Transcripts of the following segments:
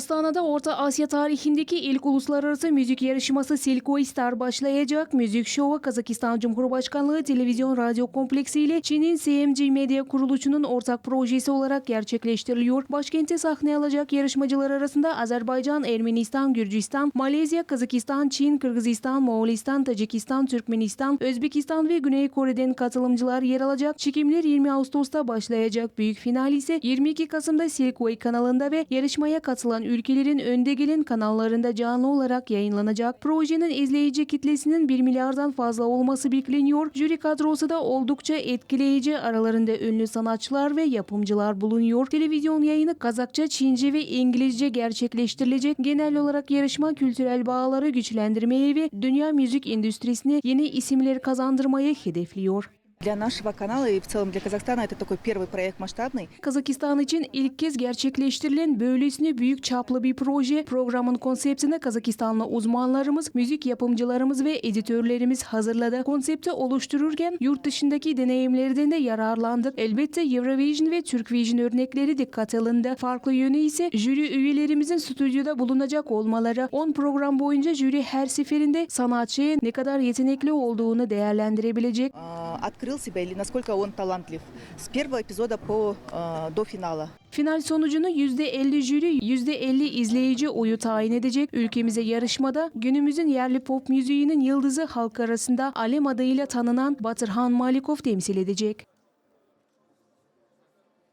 Astana'da Orta Asya tarihindeki ilk uluslararası müzik yarışması Silkoi Star başlayacak. Müzik şovu Kazakistan Cumhurbaşkanlığı Televizyon Radyo Kompleksi ile Çin'in CMG Medya Kuruluşu'nun ortak projesi olarak gerçekleştiriliyor. Başkente sahne alacak yarışmacılar arasında Azerbaycan, Ermenistan, Gürcistan, Malezya, Kazakistan, Çin, Kırgızistan, Moğolistan, Tacikistan, Türkmenistan, Özbekistan ve Güney Kore'den katılımcılar yer alacak. Çekimler 20 Ağustos'ta başlayacak. Büyük final ise 22 Kasım'da Silkoi kanalında ve yarışmaya katılan ülkelerin önde gelen kanallarında canlı olarak yayınlanacak. Projenin izleyici kitlesinin 1 milyardan fazla olması bekleniyor. Jüri kadrosu da oldukça etkileyici. Aralarında ünlü sanatçılar ve yapımcılar bulunuyor. Televizyon yayını Kazakça, Çince ve İngilizce gerçekleştirilecek. Genel olarak yarışma kültürel bağları güçlendirmeyi ve dünya müzik endüstrisine yeni isimler kazandırmayı hedefliyor. Для нашего канала и в целом для Казахстана это такой первый проект масштабный. Kazakistan için ilk kez gerçekleştirilen böylesine büyük çaplı bir proje. Programın konseptini Kazakistanlı uzmanlarımız, müzik yapımcılarımız ve editörlerimiz hazırladı. Konsepti oluştururken yurt dışındaki deneyimlerden de yararlandık. Elbette Eurovision ve Türkvision örnekleri dikkat alındı. Farklı yönü ise jüri üyelerimizin stüdyoda bulunacak olmaları. 10 program boyunca jüri her seferinde sanatçıya ne kadar yetenekli olduğunu değerlendirebilecek. А, Открыл себя или насколько он талантлив. С первого эпизода по, а, до финала. Final sonucunu %50 jüri, %50 izleyici oyu tayin edecek. Ülkemize yarışmada günümüzün yerli pop müziğinin yıldızı halk arasında Alem adıyla tanınan Batırhan Malikov temsil edecek.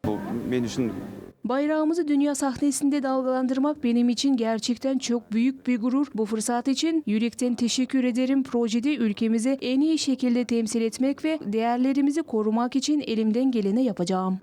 Bu men үшін Bayrağımızı dünya sahnesinde dalgalandırmak benim için gerçekten çok büyük bir gurur. Bu fırsat için yürekten teşekkür ederim. Projede ülkemizi en iyi şekilde temsil etmek ve değerlerimizi korumak için elimden geleni yapacağım.